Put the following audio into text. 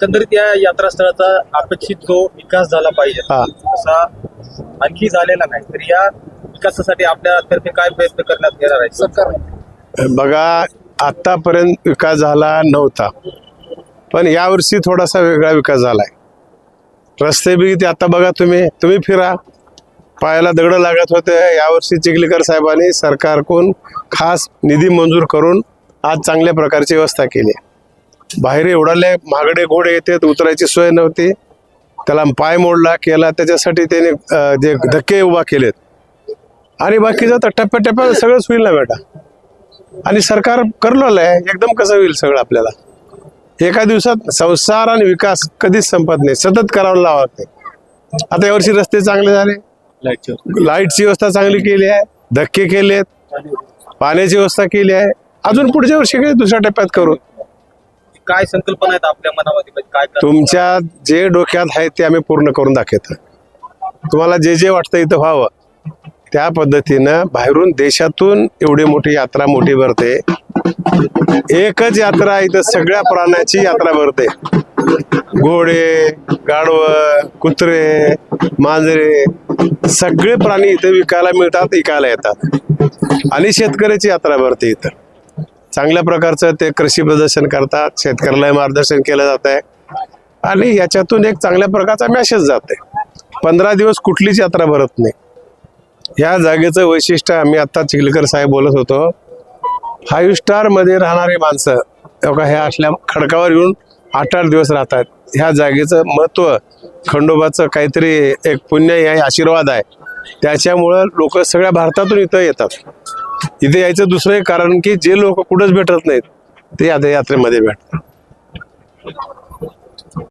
एकंदरीत या यात्रास्थळाचा अपेक्षित जो विकास झाला पाहिजे हा. असा आणखी झालेला नाही. तर या विकासासाठी आपल्या तर्फे काय प्रयत्न करण्यात येणार आहे? सरकार. बघा आतापर्यंत विकास झाला नव्हता. पण यावर्षी थोडासा वेगळा विकास झालाय. रस्ते बी ते आता बघा तुम्ही तुम्ही फिरा. पायाला दगड लागत होते. यावर्षी चिखलीकर साहेबांनी सरकारकडून खास निधी मंजूर करून आज चांगल्या प्रकारची व्यवस्था केली बाहेर एवढाले महागडे घोडे येते उतरायची सोय नव्हती. त्याला पाय मोडला केला. त्याच्यासाठी त्याने जे धक्के उभा केलेत. आणि बाकीचं तर टप्प्याटप्प्यात सगळंच होईल ना बेटा. आणि सरकार करलेलं आहे. एकदम कसं होईल सगळं आपल्याला? एका दिवसात संसार आणि विकास कधीच संपत नाही. सतत करावं लागते आता यावर्षी रस्ते चांगले झाले. लाईटची व्यवस्था. चांगली केली आहे. धक्के केलेत. पाण्याची व्यवस्था केली आहे. अजून पुढच्या वर्षी काही दुसऱ्या टप्प्यात करू? काय संकल्पना आहेत आपल्या मनामध्ये? म्हणजे काय करणार? तुमच्या जे डोक्यात आहे ते आम्ही पूर्ण करून दाखवतो. तुम्हाला जे जे वाटतं इथं व्हावं त्या पद्धतीनं बाहेरून देशातून एवढी मोठी यात्रा मोठी भरते. एकच यात्रा इथं सगळ्या प्राण्याची यात्रा भरते. घोडे गाडव कुत्रे मांजरे सगळे प्राणी इथे विकायला मिळतात विकायला येतात. आणि शेतकऱ्याची यात्रा भरते इथं. चांगल्या प्रकारचं ते कृषी प्रदर्शन करतात शेतकऱ्याला मार्गदर्शन केलं जात आहे आणि याच्यातून एक चांगल्या प्रकारचा मेसेज जाते पंधरा दिवस कुठलीच यात्रा भरत नाही. या जागेचं वैशिष्ट्य आम्ही आत्ता चिखलकर साहेब बोलत होतो फाईव्ह स्टारमध्ये राहणारी माणसं एवढा ह्या असल्या खडकावर येऊन आठ आठ दिवस राहतात. ह्या जागेचं महत्त्व खंडोबाचं काहीतरी एक पुण्य आहे आशीर्वाद आहे. त्याच्यामुळं लोक सगळ्या भारतातून इथं येतात. इथे यायचं दुसरं कारण की जे लोक कुठंच भेटत नाहीत ते आता यात्रेमध्ये भेटतात.